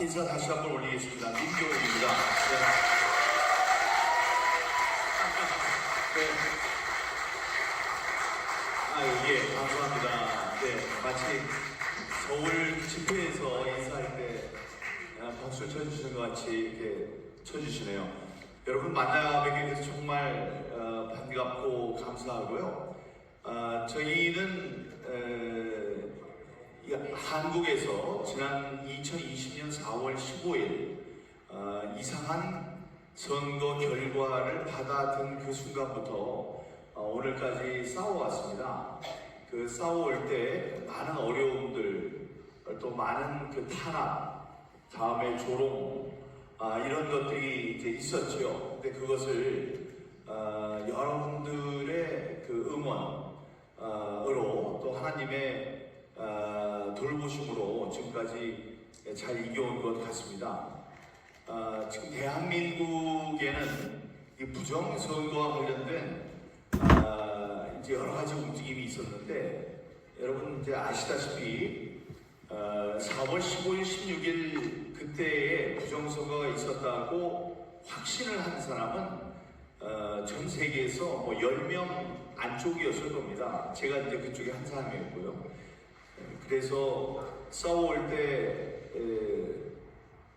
인사 다시 한번 올리겠습니다. 민경훈입니다. 네. 네. 아, 예, 감사합니다. 네, 마치 서울 집회에서 인사할 때 아, 박수를 쳐주시는 것 같이 이렇게 쳐주시네요. 여러분 만나 뵙게 돼서 정말 어, 반갑고 감사하고요. 아, 저희는 한국에서 지난 2020년 4월 15일 어, 이상한 선거 결과를 받아든 그 순간부터 어, 오늘까지 싸워왔습니다. 그 싸워올 때 많은 어려움들, 또 많은 그 탄압, 다음에 조롱, 아, 이런 것들이 이제 있었죠. 근데 그것을 어, 여러분들의 그 응원으로 또 하나님의 어, 돌보심으로 지금까지 잘 이겨온 것 같습니다. 어, 지금 대한민국에는 이 부정선거와 관련된 어, 이제 여러 가지 움직임이 있었는데 여러분 이제 아시다시피 어, 4월 15일, 16일 그때에 부정선거가 있었다고 확신을 한 사람은 어, 전 세계에서 뭐 10명 안쪽이었을 겁니다. 제가 이제 그쪽에 한 사람이었고요. 그래서 싸워올 때 에,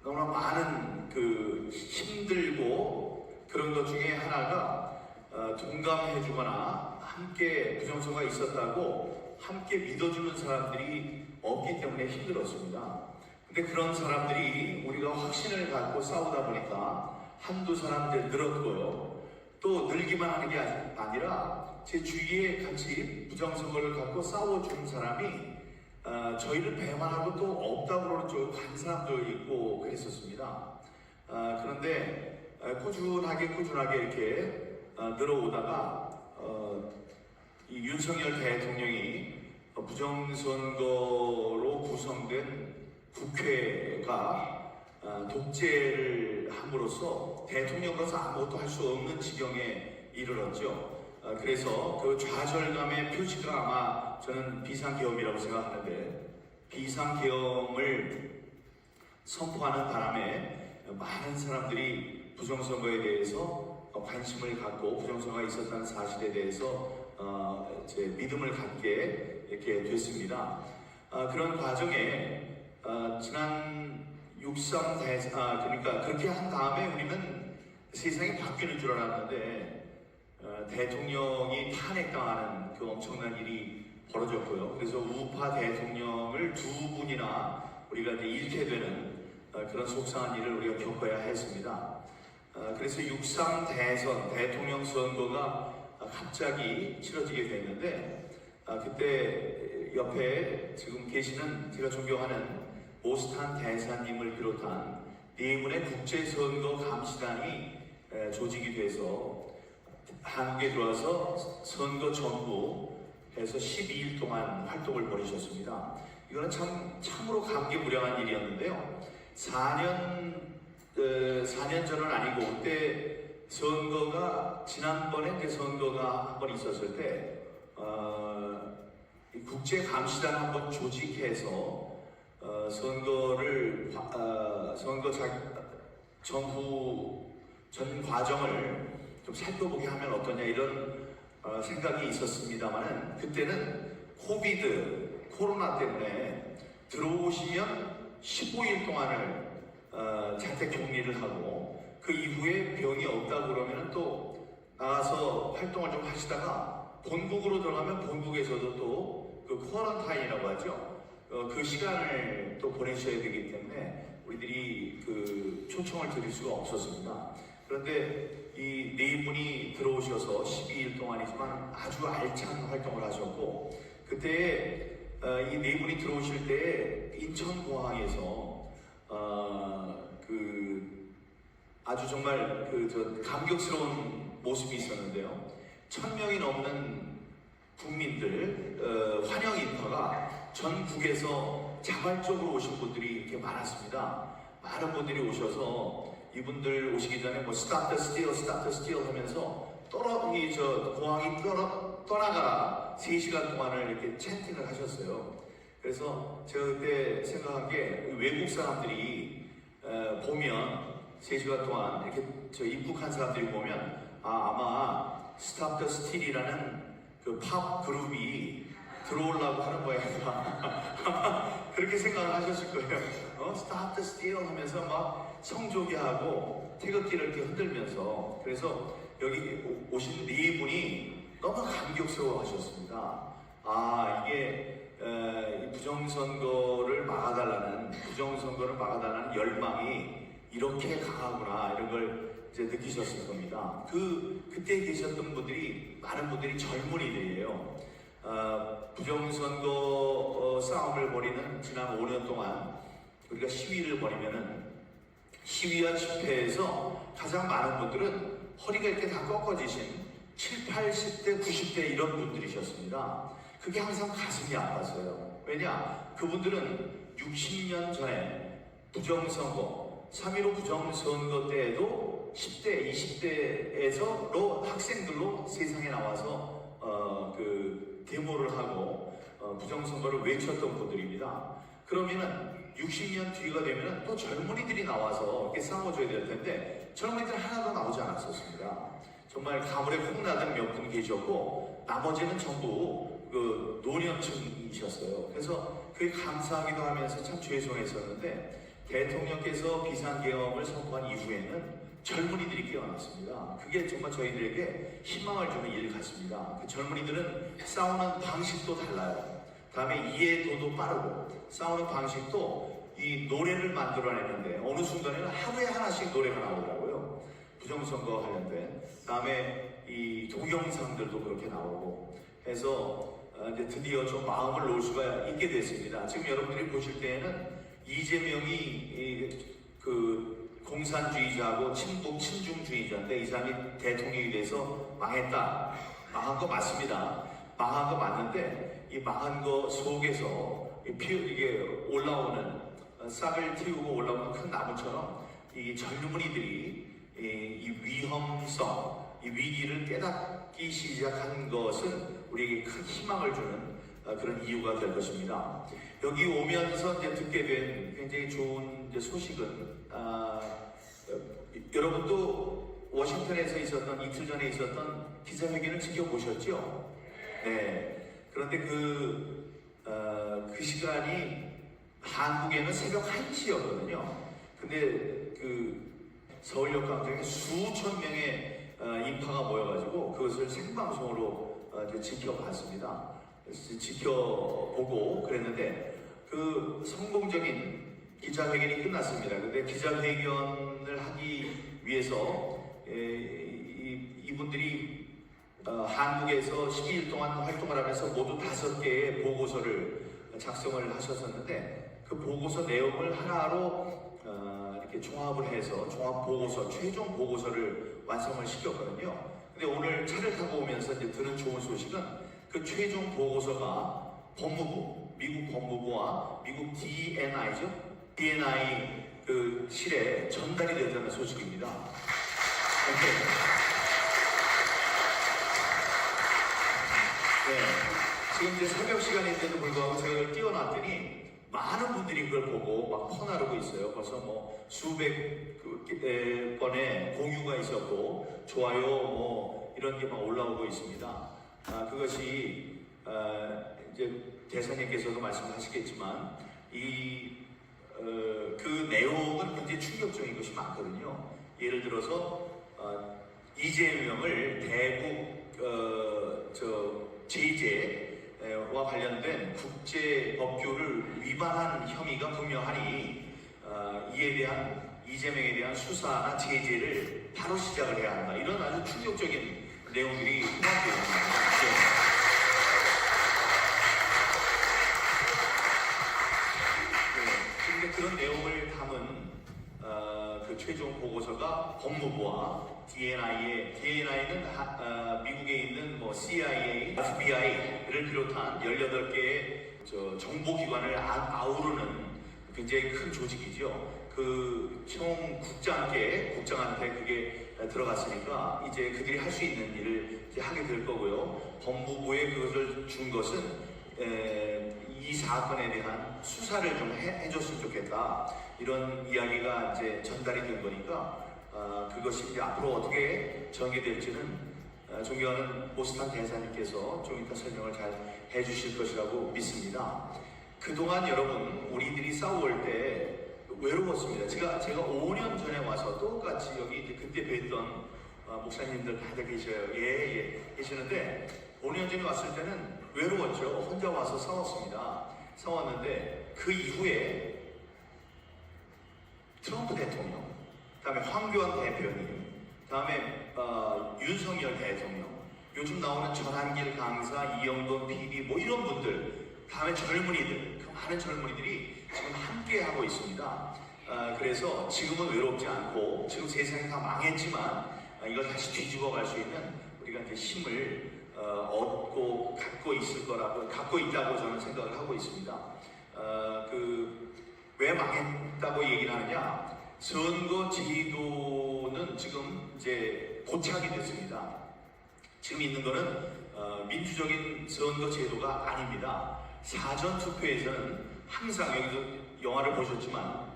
너무나 많은 그 힘들고 그런 것 중에 하나가 어, 동감해주거나 함께 부정서가 있었다고 함께 믿어주는 사람들이 없기 때문에 힘들었습니다. 근데 그런 사람들이 우리가 확신을 갖고 싸우다 보니까 한두 사람들 늘었고요. 또 늘기만 하는 게 아니라 제 주위에 같이 부정선거를 갖고 싸워주는 사람이 어, 저희를 배반하고 또 없다고 그러는 쪽간 사람도 있고 그랬었습니다. 어, 그런데 어, 꾸준하게 꾸준하게 이렇게 어, 늘어오다가 어, 이 윤석열 대통령이 부정선거로 구성된 국회가 어, 독재를 함으로써 대통령으로서 아무것도 할 수 없는 지경에 이르렀죠. 어, 그래서 그 좌절감의 표시가 아마 저는 비상계엄이라고 생각하는데 비상계엄을 선포하는 바람에 많은 사람들이 부정선거에 대해서 관심을 갖고 부정선거가 있었다는 사실에 대해서 어, 제 믿음을 갖게 이렇게 됐습니다. 어, 그런 과정에 어, 지난 6.3 대선, 아, 그러니까 그렇게 한 다음에 우리는 세상이 바뀌는 줄 알았는데 어, 대통령이 탄핵당하는 그 엄청난 일이 벌어졌고요. 그래서 우파 대통령을 두 분이나 우리가 이제 잃게 되는 어, 그런 속상한 일을 우리가 겪어야 했습니다. 어, 그래서 6.3 대선 대통령 선거가 갑자기 치러지게 됐는데 아, 그때 옆에 지금 계시는 제가 존경하는 오스탄 대사님을 비롯한 네 분의 국제선거 감시단이 에, 조직이 돼서 한국에 들어와서 선거 전부에서 12일 동안 활동을 벌이셨습니다. 이거는 참 참으로 감개무량한 일이었는데요. 4년 어, 4년 전은 아니고 그때 선거가 지난번에 이제 선거가 한 번 있었을 때 어, 이 국제 감시단 한 번 조직해서 어, 선거를 어, 선거 자, 전후 전 과정을 좀 살펴보게 하면 어떠냐 이런 어, 생각이 있었습니다만은 그때는 코비드 코로나 때문에 들어오시면 15일 동안을 어, 자택 격리를 하고 그 이후에 병이 없다 그러면 또 나가서 활동을 좀 하시다가 본국으로 들어가면 본국에서도 또그 코어런타인이라고 하죠. 어, 그 시간을 또 보내셔야 되기 때문에 우리들이 그 초청을 드릴 수가 없었습니다. 그런데 이 네 분이 들어오셔서 12일 동안이지만 아주 알찬 활동을 하셨고 그때 어, 이네 분이 들어오실 때 인천공항에서 어, 그 아주 정말 그저 감격스러운 모습이 있었는데요. 천 명이 넘는 국민들 어, 환영 인파가 전국에서 자발적으로 오신 분들이 이렇게 많았습니다. 많은 분들이 오셔서 이분들 오시기 전에 뭐 스타트 스틸 스타트 스틸 하면서 떨어 이저 공항이 떠나, 떠나가라 3시간 동안을 이렇게 채팅을 하셨어요. 그래서 제가 그때 생각한 게 외국 사람들이 에, 보면 3시간 동안 이렇게 저 입국한 사람들이 보면 아, 아마 더 스틸이라는 그 팝 그룹이 들어오려고 하는 거야. 그렇게 생각을 하셨을 거예요. 어? 더 스틸 하면서 막 성조기하고 태극기를 이렇게 흔들면서 그래서 여기 오- 오신 네 분이 너무 감격스러워 하셨습니다. 아, 이게 에, 이 부정선거를 막아달라는 부정선거를 막아달라는 열망이 이렇게 강하구나 이런 걸 이제 느끼셨을 겁니다. 그 그때 계셨던 분들이 많은 분들이 젊은이들이에요. 어, 부정선거 어, 싸움을 벌이는 지난 5년 동안 우리가 시위를 벌이면은 시위와 집회에서 가장 많은 분들은 허리가 이렇게 다 꺾어지신 7, 80대, 90대 이런 분들이셨습니다. 그게 항상 가슴이 아팠어요. 왜냐? 그분들은 60년 전에 부정선거, 3.15 부정선거 때에도 10대, 20대에서로 학생들로 세상에 나와서 어, 그 데모를 하고 어, 부정선거를 외쳤던 분들입니다. 그러면은 60년 뒤가 되면은 또 젊은이들이 나와서 이렇게 싸워줘야 될 텐데 젊은이들 하나도 나오지 않았었습니다. 정말 가물에 콩나던 몇 분 계셨고 나머지는 전부 그 노년층이셨어요. 그래서 그게 감사하기도 하면서 참 죄송했었는데 대통령께서 비상계엄을 선포한 이후에는 젊은이들이 깨어났습니다. 그게 정말 저희들에게 희망을 주는 일 같습니다. 그 젊은이들은 싸우는 방식도 달라요. 다음에 이해도도 빠르고 싸우는 방식도 이 노래를 만들어내는데 어느 순간에는 하루에 하나씩 노래가 나오더라고요. 부정선거 관련된 다음에 이 동영상들도 그렇게 나오고 해서 어, 이제 드디어 좀 마음을 놓을 수가 있게 됐습니다. 지금 여러분들이 보실 때에는 이재명이 이, 그 공산주의자하고 친북 친중주의자인데 이 사람이 대통령이 돼서 망했다. 망한 거 맞습니다. 망한 거 맞는데 이 망한 거 속에서 이게 올라오는 어, 싹을 틔우고 올라오는 큰 나무처럼 이 젊은이들이 이, 이 위험성, 이 위기를 깨닫기 시작한 것은 우리에게 큰 희망을 주는 어, 그런 이유가 될 것입니다. 여기 오면서 이제 듣게 된 굉장히 좋은 소식은 아, 어, 여러분도 워싱턴에서 있었던 이틀 전에 있었던 기자회견을 지켜보셨죠? 네. 그런데 그, 어, 그 시간이 한국에는 새벽 1시였거든요. 근데 그 서울역 광장에 수천 명의 어, 인파가 모여가지고 그것을 생방송으로 어, 지켜봤습니다. 지켜보고 그랬는데 그 성공적인 기자회견이 끝났습니다. 근데 기자회견을 하기 위해서 에, 이, 이분들이 어, 한국에서 12일 동안 활동을 하면서 모두 다섯 개의 보고서를 작성을 하셨었는데 그 보고서 내용을 하나로 어, 이렇게 종합을 해서 종합 보고서, 최종 보고서를 완성을 시켰거든요. 근데 오늘 차를 타고 오면서 이제 들은 좋은 소식은 그 최종 보고서가 법무부, 미국 법무부와 미국 DNI죠? DNI 그 실에 전달이 됐다는 소식입니다. 네. 네. 지금 이제 새벽 시간인데도 불구하고 제가 이걸 띄워놨더니 많은 분들이 그걸 보고 막 퍼나르고 있어요. 벌써 뭐 수백 그, 에, 번의 공유가 있었고 좋아요 뭐 이런 게 막 올라오고 있습니다. 아, 그것이 어, 이제 대사님께서도 말씀하시겠지만 이 어, 그 내용은 굉장히 충격적인 것이 많거든요. 예를 들어서 어, 이재명을 대북 어, 저 제재와 관련된 국제 법규를 위반한 혐의가 분명하니 어, 이에 대한 이재명에 대한 수사나 제재를 바로 시작을 해야 한다. 이런 아주 충격적인 내용들이 포함되어 있습니다. 네, 근데 그런 내용을 담은 어, 그 최종 보고서가 법무부와 DNI의 DNI는 하- 어, 미국에 있는 뭐 CIA, FBI를 비롯한 18개의 저 정보기관을 아, 아우르는 굉장히 큰 조직이죠. 그 총 국장께 국장한테 그게 들어갔으니까 이제 그들이 할 수 있는 일을 이제 하게 될 거고요. 법무부에 그것을 준 것은 에, 이 사건에 대한 수사를 좀 해, 해줬으면 좋겠다 이런 이야기가 이제 전달이 된 거니까 어, 그것이 이제 앞으로 어떻게 전개될지는 어, 존경하는 모스탄 대사님께서 좀 이따 설명을 잘 해주실 것이라고 믿습니다. 그동안 여러분 우리들이 싸울 때 외로웠습니다. 제가 제가 5년 전에 와서 똑같이 여기 그때 뵀던 어, 목사님들 다들 계셔요. 예, 예, 계시는데 5년 전에 왔을 때는 외로웠죠. 혼자 와서 싸웠습니다. 싸웠는데 그 이후에 트럼프 대통령, 그다음에 황교안 대표님, 그다음에 어, 윤석열 대통령, 요즘 나오는 전한길 강사, 이영돈 PD 뭐 이런 분들, 다음에 젊은이들, 그 많은 젊은이들이 지금 함께 하고 있습니다. 아, 그래서 지금은 외롭지 않고 지금 세상이 다 망했지만 아, 이걸 다시 뒤집어 갈 수 있는 우리가 이제 힘을 어, 얻고 갖고 있을 거라고 갖고 있다고 저는 생각을 하고 있습니다. 어, 그 왜 망했다고 얘기를 하느냐? 선거 제도는 지금 이제 고착이 됐습니다. 지금 있는 거는 어, 민주적인 선거 제도가 아닙니다. 사전 투표에서는 항상 여기서 영화를 보셨지만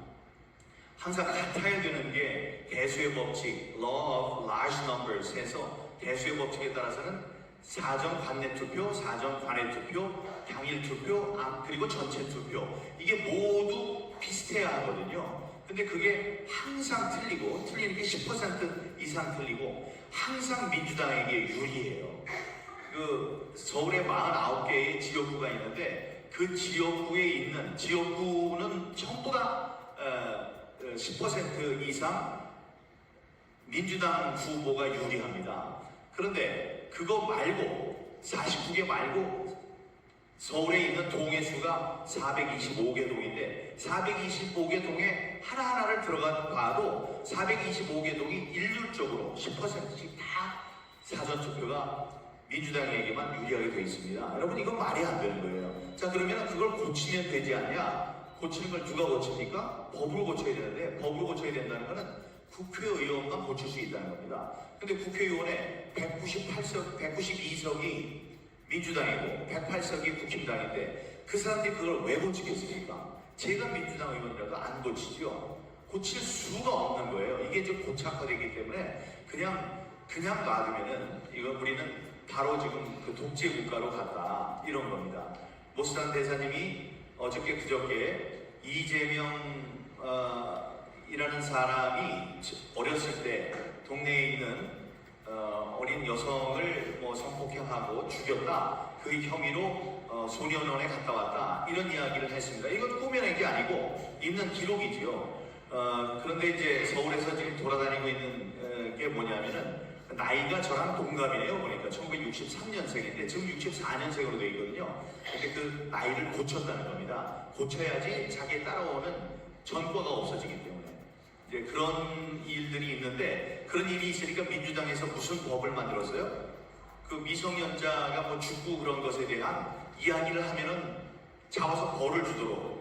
항상 같아야 되는 게 대수의 법칙, law of large numbers 해서 대수의 법칙에 따라서는 사전 관내 투표, 사전 관외 투표, 당일 투표, 아, 그리고 전체 투표 이게 모두 비슷해야 하거든요. 근데 그게 항상 틀리고 틀리는 게 10% 이상 틀리고 항상 민주당에게 유리해요. 그 서울에 49개의 지역구가 있는데 그 지역구에 있는 지역구는 전부 다 어, 10% 이상 민주당 후보가 유리합니다. 그런데 그거 말고 49개 말고 서울에 있는 동의 수가 425개 동인데 425개 동에 하나하나를 들어가 봐도 425개 동이 일률적으로 10%씩 다 사전 투표가 민주당에게만 유리하게 되어 있습니다. 여러분 이건 말이 안 되는 거예요. 자 그러면 그걸 고치면 되지 않냐? 고치는 걸 누가 고칩니까? 법으로 고쳐야 되는데 법으로 고쳐야 된다는 것은 국회의원만 고칠 수 있다는 겁니다. 근데 국회의원에 198석, 192석이 민주당이고 108석이 국힘당인데 그 사람들이 그걸 왜 고치겠습니까? 제가 민주당 의원이라도 안 고치죠. 고칠 수가 없는 거예요. 이게 이제 고착화되기 때문에 그냥 그냥 놔두면은 이거 우리는 바로 지금 그 독재 국가로 갔다 이런 겁니다. 모스탄 대사님이 어저께 그저께 이재명 어, 이라는 사람이 어렸을 때 동네에 있는 어, 어린 여성을 뭐 성폭행하고 죽였다 그 혐의로 어, 소년원에 갔다 왔다 이런 이야기를 했습니다. 이건 꾸며낸 게 아니고 있는 기록이지요. 어, 그런데 이제 서울에서 지금 돌아다니고 있는 어, 게 뭐냐면은 나이가 저랑 동갑이네요. 보니까 1963년생인데 지금 64년생으로 되어 있거든요. 근데 그 나이를 고쳤다는 겁니다. 고쳐야지 자기에 따라오는 전과가 없어지기 때문에. 이제 그런 일들이 있는데 그런 일이 있으니까 민주당에서 무슨 법을 만들었어요? 그 미성년자가 뭐 죽고 그런 것에 대한 이야기를 하면은 잡아서 벌을 주도록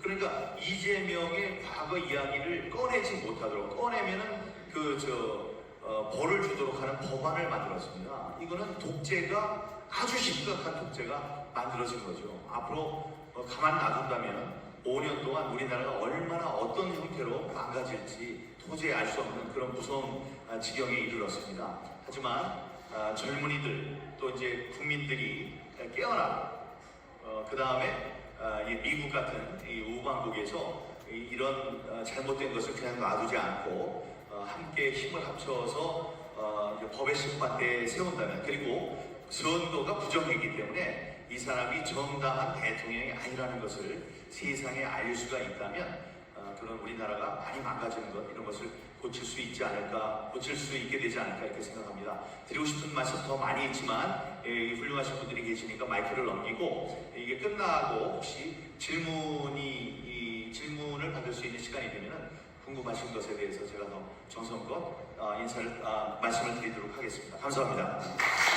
그러니까 이재명의 과거 이야기를 꺼내지 못하도록 꺼내면은 그저 어, 벌을 주도록 하는 법안을 만들었습니다. 이거는 독재가 아주 심각한 독재가 만들어진 거죠. 앞으로 어, 가만 놔둔다면 5년 동안 우리나라가 얼마나 어떤 형태로 망가질지 도저히 알 수 없는 그런 무서운 아, 지경에 이르렀습니다. 하지만 아, 젊은이들 또 이제 국민들이 깨어나 그 다음에 미국 같은 이 우방국에서 이- 이런 어, 잘못된 것을 그냥 놔두지 않고 어, 함께 힘을 합쳐서 어, 법의 심판대에 세운다면 그리고 선거가 부정이기 때문에 이 사람이 정당한 대통령이 아니라는 것을 세상에 알릴 수가 있다면 어, 그런 우리나라가 많이 망가지는 것 이런 것을 고칠 수 있지 않을까 고칠 수 있게 되지 않을까 이렇게 생각합니다. 드리고 싶은 말씀 더 많이 있지만 예, 이 훌륭하신 분들이 계시니까 마이크를 넘기고 이게 끝나고 혹시 질문이 이 질문을 받을 수 있는 시간이 되면은 궁금하신 것에 대해서 제가 더 정성껏 어, 인사를 아, 말씀을 드리도록 하겠습니다. 감사합니다.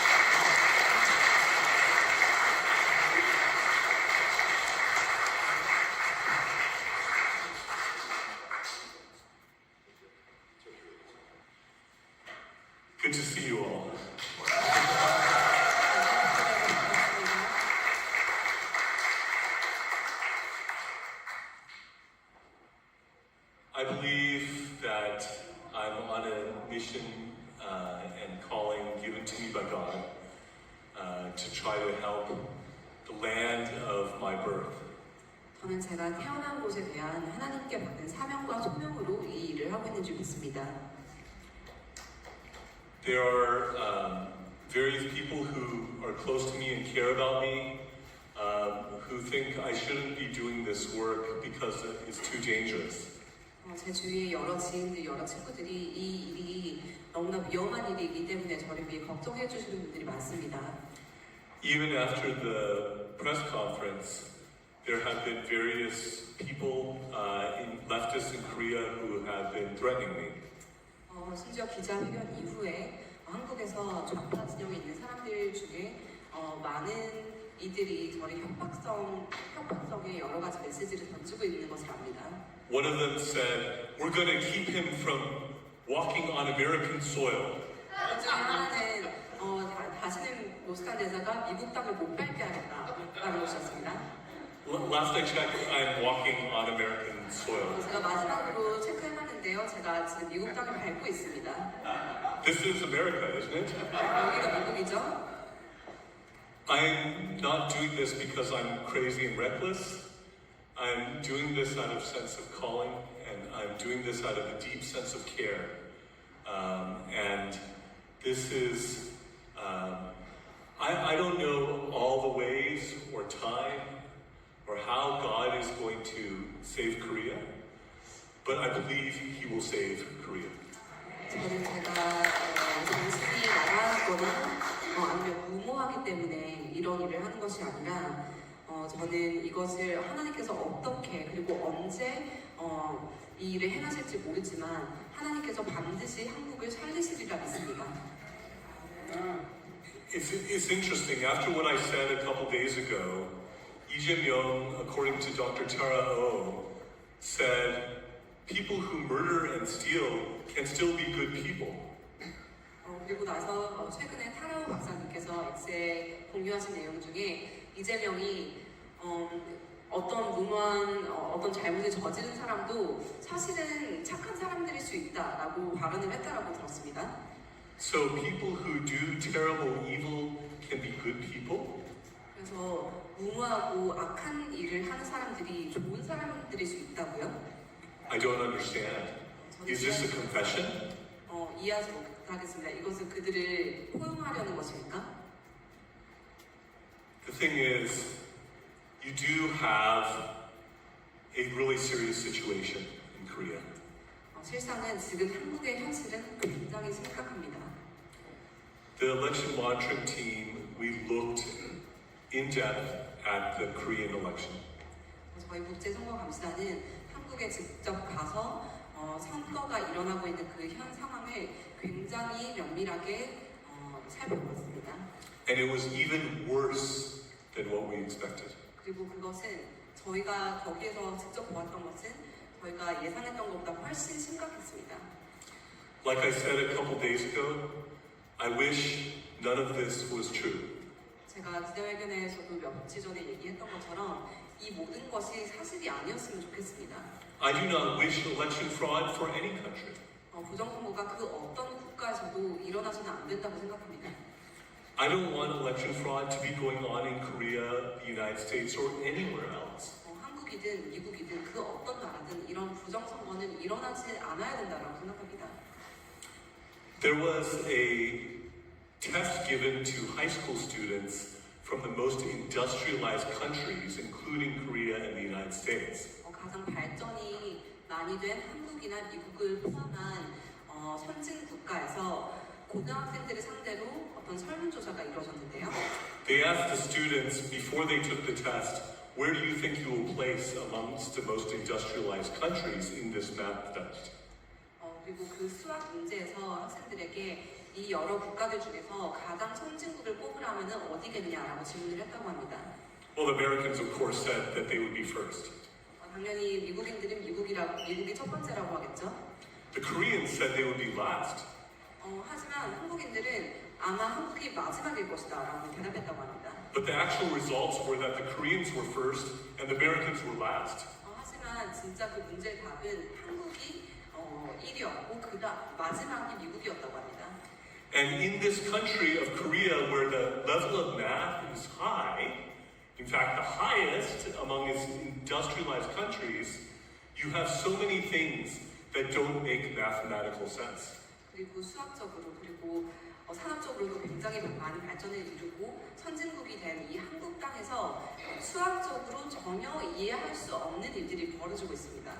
저는 제가 태어난 곳에 대한 하나님께 받은 사명과 소명으로 이 일을 하고 있는 줄 믿습니다. There are um, various people who are close to me and care about me, um, who think I shouldn't be doing this work because it's too dangerous. 어, 제 주위에 여러 지인들, 여러 친구들이 이 일이 너무나 위험한 일이기 때문에 저를 위해 걱정해 주시는 분들이 많습니다. Even after the press conference, there have been various people uh, in leftists in Korea who have been threatening me. 어, 심지어 기자회견 이후에 한국에서 좌파 진영에 있는 사람들 중에 어, 많은 이들이 저를 협박성, 협박성의 여러 가지 메시지를 던지고 있는 것을 압니다. One of them said, We're going to keep him from walking on American soil. 그 중에 하나는 어, 다, 다시는 로스칸 대사가 미국 땅을 못 밟게 하겠다라고 하셨습니다. L- Last I checked, I'm walking on American soil. 제가 마지막으로 체크해봤는데요. 제가 지금 미국 땅을 밟고 있습니다. This is America, isn't it? 여기가 미국이죠? I'm not doing this because I'm crazy and reckless. I'm doing this out of sense of calling, and I'm doing this out of a deep sense of care. Um, and this is, um, I, I don't know all the ways or time or how God is going to save Korea, but I believe He will save Korea. 저는 제가 어, 정신이 나가거나 어, 아니면 무모하기 때문에 이런 일을 하는 것이 아니라 어, 저는 이것을 하나님께서 어떻게 그리고 언제 어, 이 일을 행하실지 모르지만 하나님께서 반드시 한국을 살리시리라 믿습니다. It's, it's interesting. After what I said a couple days ago, Lee Jae-myung, according to Dr. Tara Oh, said people who murder and steal can still be good people. 어, 그리고 나서 어, 최근에 타라오 박사님께서 X에 공유하신 내용 중에 이재명이 어, 어떤 무모한 어, 어떤 잘못을 저지른 사람도 사실은 착한 사람들일 수 있다라고 발언을 했다라고 들었습니다. So people who do terrible evil can be good people. 그래서 무모하고 악한 일을 하는 사람들이 좋은 사람들일 수 있다고요? I don't understand. 저는 Is this a 이해, confession? 어, 이해하지 못하겠습니다. 이것은 그들을 포용하려는 것입니까? The thing is, you do have a really serious situation in Korea. 어, 실상은 지금 한국의 현실은 굉장히 심각합니다. The election monitoring team, we looked in depth at the Korean election. 저희 국제선거감시단은 한국에 직접 가서 어, 선거가 일어나고 있는 그 현 상황을 굉장히 면밀하게 어, 살펴봤습니다. And it was even worse than what we expected. 그리고 그것은 저희가 거기에서 직접 보았던 것은 저희가 예상했던 것보다 훨씬 심각했습니다. Like I said a couple days ago, I wish none of this was true. 제가 기자회견에서도 며칠 전에 얘기했던 것처럼 이 모든 것이 사실이 아니었으면 좋겠습니다. I do not wish election fraud for any country. 어, 부정선거가 그 어떤 국가에서도 일어나서는 안 된다고 생각합니다. I don't want election fraud to be going on in Korea, the United States, or anywhere else. 어, 한국이든 미국이든 그 어떤 나라든 이런 부정선거는 일어나지 않아야 된다고 생각합니다. There was a test given to high school students from the most industrialized countries, including Korea and the United States. 어, 가장 발전이 많이 된 한국이나 미국을 포함한 어, 선진 국가에서 고등학생들을 상대로 어떤 설문조사가 이루어졌는데요. They asked the students before they took the test, where do you think you will place amongst the most industrialized countries in this math test? 어, 그리고 그 수학 문제에서 학생들에게 이 여러 국가들 중에서 가장 선진국을 꼽으라면 어디겠냐라고 질문을 했다고 합니다. Well, Americans, of course, said that they would be first. 어, 당연히 미국인들은 미국이라고 미국이 첫 번째라고 하겠죠. The Koreans said they would be last. 어, 하지만 한국인들은 아마 한국이 마지막일 것이다라고 대답했다고 합니다. But the actual results were that the Koreans were first and the Americans were last. 어, 하지만 진짜 그 문제의 답은 한국이 어, 1위였고 그다음 마지막이 미국이었다고 합니다. And in this country of Korea, where the level of math is high, in fact, the highest among its industrialized countries, you have so many things that don't make mathematical sense. 그리고 수학적으로 그리고 어, 산업적으로도 굉장히 많은 발전을 이루고 선진국이 된 이 한국 땅에서 수학적으로 전혀 이해할 수 없는 일들이 벌어지고 있습니다.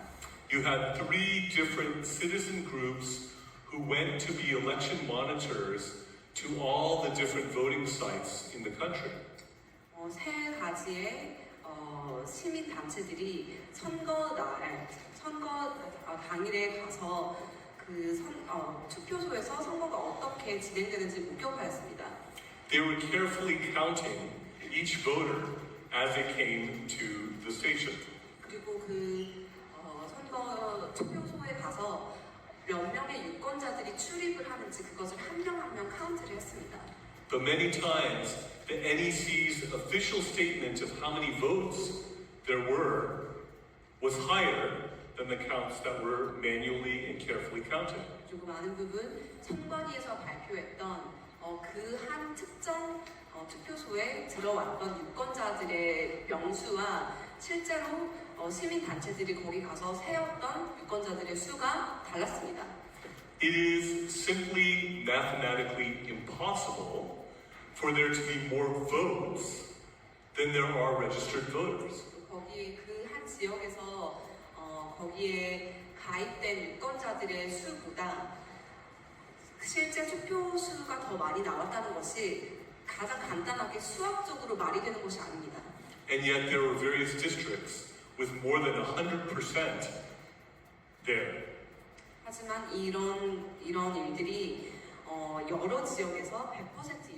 You had three different citizen groups who went to be election monitors to all the different voting sites in the country. 어, 세 가지의 어, 시민 단체들이 선거 날 선거 어, 당일에 가서 그 선, 어, 투표소에서 선거가 어떻게 진행되는지 목격하였습니다. They were carefully counting each voter as they came to the station. 그리고 그 어, 선거 투표소에 가서 몇 명의 유권자들이 출입을 하는지 그것을 한 명 한 명 카운트를 했습니다. But many times, the NEC's official statement of how many votes there were was higher than the counts that were manually and carefully counted. 그리고 많은 부분 선관위에서 발표했던 어, 그한 특정 어, 투표소에 들어왔던 유권자들의 명수와 실제로 어, 시민 단체들이 거기 가서 세웠던 유권자들의 수가 달랐습니다. It is simply mathematically impossible for there to be more votes than there are registered voters. 거기 그 한 지역에서 어, 거기에 가입된 유권자들의 수보다 실제 투표 수가 더 많이 나왔다는 것이 가장 간단하게 수학적으로 말이 되는 것이 아닙니다. And yet there were various districts with more than 100% there. 하지만 이런 이런 일들이 어, 여러 지역에서 100% 일어났습니다.